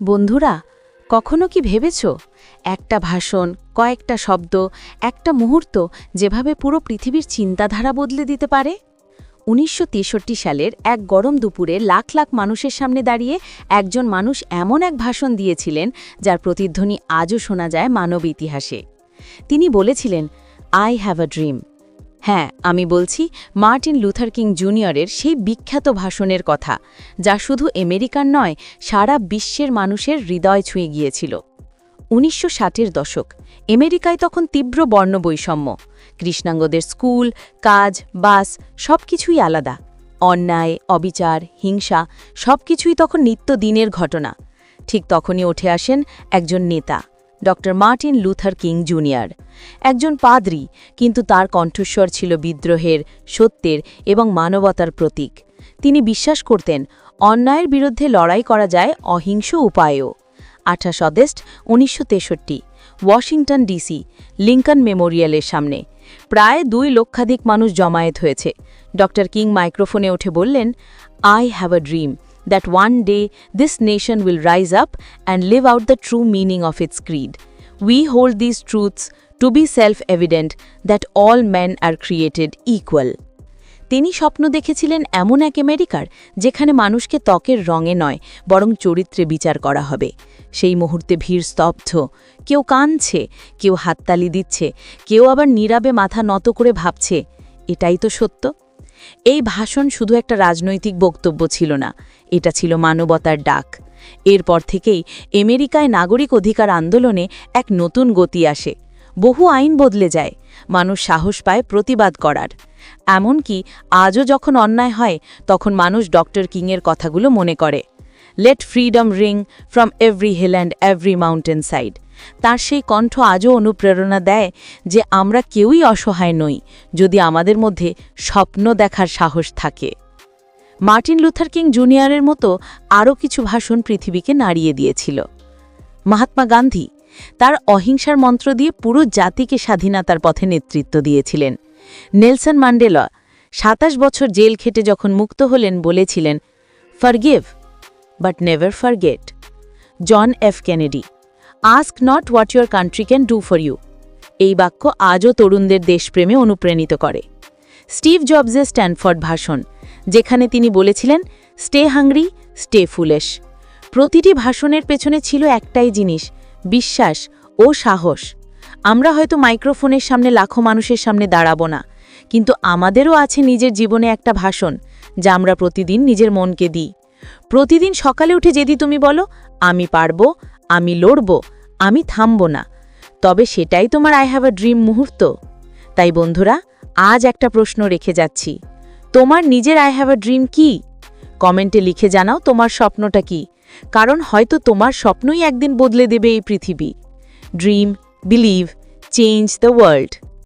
বন্ধুরা, কখনো কি ভেবেছ? একটা ভাষণ, কয়েকটা শব্দ, একটা মুহূর্ত যেভাবে পুরো পৃথিবীর চিন্তাধারা বদলে দিতে পারে? উনিশশো তেষট্টি সালের এক গরম দুপুরে লাখ লাখ মানুষের সামনে দাঁড়িয়ে একজন মানুষ এমন এক ভাষণ দিয়েছিলেন, যার প্রতিধ্বনি আজও শোনা যায় মানব ইতিহাসে। তিনি বলেছিলেন আই হ্যাভ আ ড্রিম হ্যাঁ আমি বলছি মার্টিন লুথার কিং জুনিয়রের সেই বিখ্যাত ভাষণের কথা, যা শুধু আমেরিকার নয়, সারা বিশ্বের মানুষের হৃদয় ছুঁয়ে গিয়েছিল। উনিশশো ষাটের দশক, আমেরিকায় তখন তীব্র বর্ণবৈষম্য, কৃষ্ণাঙ্গদের স্কুল, কাজ, বাস সব কিছুই আলাদা। অন্যায়, অবিচার, হিংসা সব কিছুই তখন নিত্যদিনের ঘটনা। ঠিক তখনই উঠে আসেন একজন নেতা। ড মার্টিন লুথার কিং জুনিয়র। একজন পাদ্রী, কিন্তু তার কণ্ঠস্বর ছিল বিদ্রোহের, সত্যের এবং মানবতার প্রতীক। তিনি বিশ্বাস করতেন, অন্যায়ের বিরুদ্ধে লড়াই করা যায় অহিংস উপায়েও। আঠাশ অগস্ট উনিশশো ওয়াশিংটন ডিসি, লিঙ্কন মেমোরিয়ালের সামনে। প্রায় দুই লক্ষাধিক মানুষ জমায়েত হয়েছে। ড কিং মাইক্রোফোনে উঠে বললেন I have a dream that one day this nation will rise up and live out the true meaning of its creed. We hold these truths to be self-evident that all men are created equal. তিনি স্বপ্ন দেখেছিলেন এমন এক আমেরিকার যেখানে মানুষকে ত্বকের রঙে নয় বরং চরিত্রে বিচার করা হবে সেই মুহূর্তে ভিড় স্তব্ধ কেউ কাঁদছে কেউ হাততালি দিচ্ছে কেউ আবার নীরবে মাথা নত করে ভাবছে এটাই তো সত্য এই ভাষণ শুধু একটা রাজনৈতিক বক্তব্য ছিল না, এটা ছিল মানবতার ডাক। এরপর থেকেই আমেরিকায় নাগরিক অধিকার আন্দোলনে এক নতুন গতি আসে। বহু আইন বদলে যায়, মানুষ সাহস পায় প্রতিবাদ করার। এমনকি আজও যখন অন্যায় হয়, তখন মানুষ ডক্টর কিংয়ের কথাগুলো মনে করে। Let freedom ring from every hill and every mountain side তার সেই কণ্ঠ আজও অনুপ্রেরণা দেয় যে আমরা কেউই অসহায় নই, যদি আমাদের মধ্যে স্বপ্ন দেখার সাহস থাকে। মার্টিন লুথার কিং জুনিয়রের মতো আরও কিছু ভাষণ পৃথিবীকে নাড়িয়ে দিয়েছিল। মহাত্মা গান্ধী তার অহিংসার মন্ত্র দিয়ে পুরো জাতিকে স্বাধীনতার পথে নেতৃত্ব দিয়েছিলেন। নেলসন ম্যান্ডেলা সাতাশ বছর জেল খেটে যখন মুক্ত হলেন বলেছিলেন forgive but never forget John F Kennedy ask not what your country can do for you এই বাক্য আজও তরুণদের দেশপ্রেমে অনুপ্রাণিত করে। স্টিভ জবসের স্ট্যানফোর্ড ভাষণ, যেখানে তিনি বলেছিলেন স্টে হাংরি স্টে ফুলেশ প্রতিটি ভাষণের পেছনে ছিল একটাই জিনিস, বিশ্বাস ও সাহস। আমরা হয়তো মাইক্রোফোনের সামনে লাখো মানুষের সামনে দাঁড়াবো না, কিন্তু আমাদেরও আছে নিজের জীবনে একটা ভাষণ, যা আমরা প্রতিদিন নিজের মনকে দিই। প্রতিদিন সকালে উঠে যদি তুমি বলো, আমি পারব, আমি লড়ব, আমি থামব না। তবে সেটাই তোমার আই হ্যাভ আ ড্রিম মুহূর্ত। তাই বন্ধুরা, আজ একটা প্রশ্ন রেখে যাচ্ছি। তোমার নিজের আই হ্যাভ আ ড্রিম কি? কমেন্টে লিখে জানাও তোমার স্বপ্নটা কি। কারণ হয়তো তোমার স্বপ্নই একদিন বদলে দেবে এই পৃথিবী। Dream believe change the world